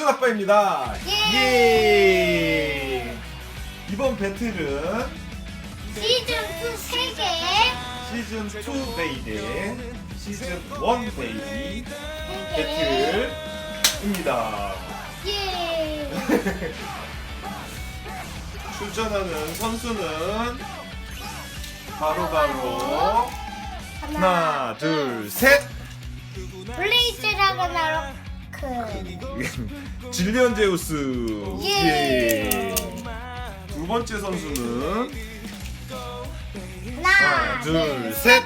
백준 아빠입니다. 예. 예. 이번 배틀은 시즌 2 3개 시즌 2 베이 대 시즌 1 베이 3개 배틀입니다. 예 출전하는 선수는 바로바로 하나, 둘, 셋. 블레이즈 라그나로 크 질리언 제우스. 예. 두 번째 선수는 하나 하나, 둘, 셋.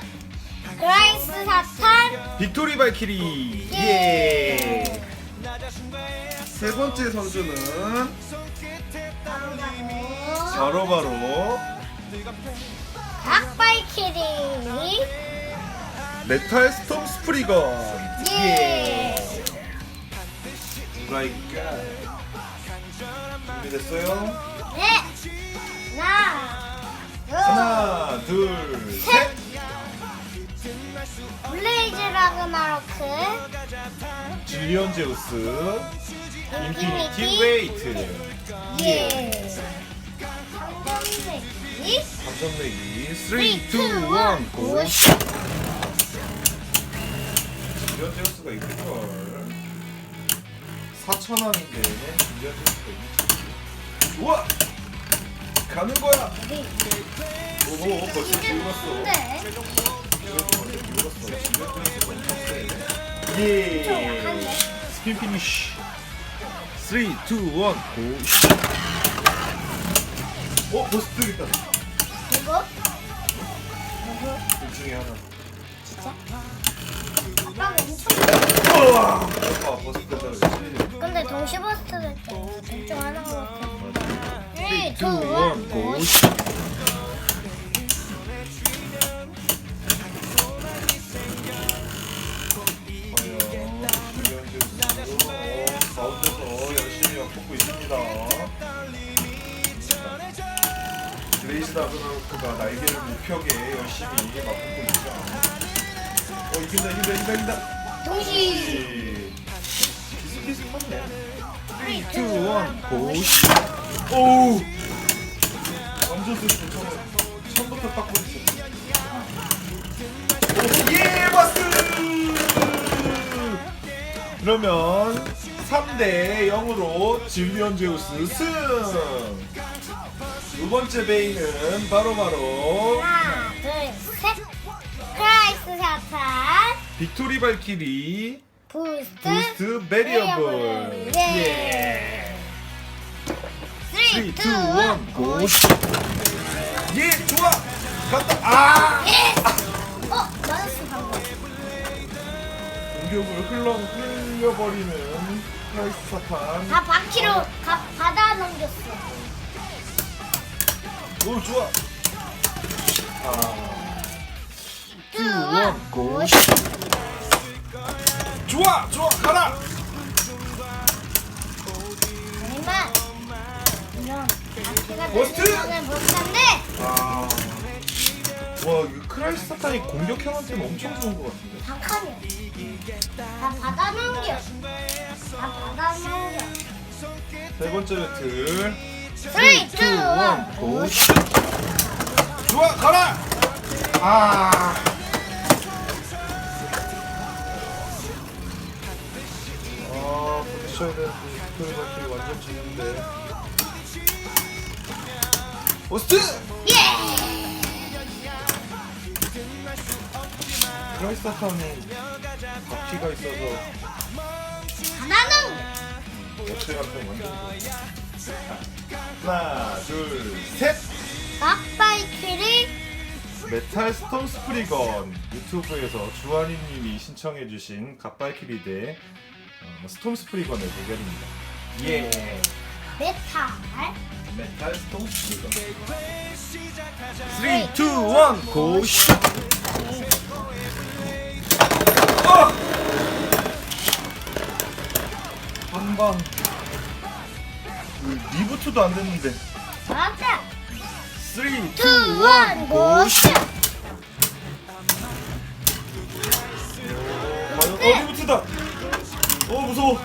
그라이스 사탄 빅토리 발키리. 예. 예. 세 번째 선수는 바로 바로 바로 바로 각발키리 메탈 스톰 스프리건. 예 이길까? 준비됐어요? 네 하나 둘 하나, 둘, 셋. 블레이즈 라그나로크 질리언 제우스. 인피니티 웨이트. 예 삼점대기 감점 내기 3, 2, 3, 2, 1, 1, 고! 고! 질리언 제우스가 이길걸 4천원인데 질리언 제우스가 이기지 우와! 가는 거야! 오호 벌써 죽었어 네. 예. 스핀 피니쉬. 3, 2, 1, 고. 어, 버스트 있다. 이거 둘 중에 하나. 진짜? 아빠 엄청 우와! 버스트 될때 둘중 하나가 3, 2, 1, 2, 1, 고. 과연 주변 제수로 가운데서 열심히 맞고 있습니다. 레이스 다그나로크가 날개를 목표게 열심히 맞고 있죠. 어 이긴다 이긴다 이긴다 이긴다. 동시 비슷비슷하네. 3, 2, 1, 2, 1, 고. 오우. 완전 슬프 처음 처음부터 딱 보였어. 오, 예 마스. 그러면 3대 0으로 질리언 제우스 승. 두 번째 베이는 바로바로 하나, 둘, 셋 크라이스 사탄 빅토리 발키리 부스트 부스트 베리어블. 예. 예. 3, 2, 3, 2, 1, 1, 고 고! 예, 좋아! 갔다! 아! 예! 어? 맞았어 방금 공격을 흘러, 흘려버리는 크라이스 사탄. 다 바퀴로 가, 받아 넘겼어 오, 좋아! 아. 2, 1, 고! 좋아! 좋아! 가라! 이런 버스트! 못한데 아. 와, 크라이스 사탄이 공격 형한테는 엄청 좋은 것 같은데. 박하면 다 받아 넘겨 다 받아 넘겨 세 번째 배틀. 3, 2, 1, 고! 좋아! 가라! 아. 아, 부딪혀야 되는데 빅토리 발키리 완전 지는데. 오스트! 예! 크라이스 사탄은 바퀴가 있어서 받아 넘겨 옆에한테 완전 좋아. 하나, 둘, 셋! 각발퀴리 메탈 스톰 스프리건 유튜브에서 주한이님이 신청해주신 어, 스톰 스프리건의 대결입니다. 예. 메탈 메탈 스톰 스프리건. 3, 2, 1, 고! 어! 한방 리부트도 안 됐는데 맞아 3, 2, 1, 2, 1, 고! 고쇼 과연 어 리부트다 어 무서워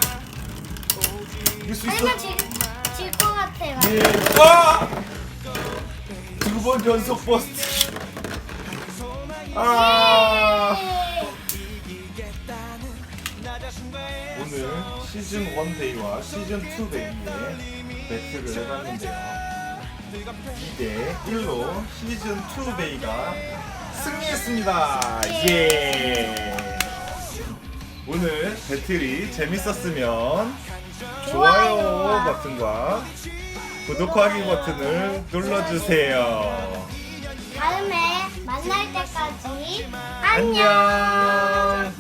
이길 수 있어. 아니면 질것 같아요. 예. 아! 두 번 연속 버스트. 아! 오늘 시즌 1 데이와 시즌 2 데이에 배틀을 해봤는데요. 2대 1로 시즌 2 데이가 승리했습니다. 예! 배틀이 재밌었으면 좋아요. 버튼과 구독하기 버튼을 눌러주세요. 다음에 만날 때까지. 안녕.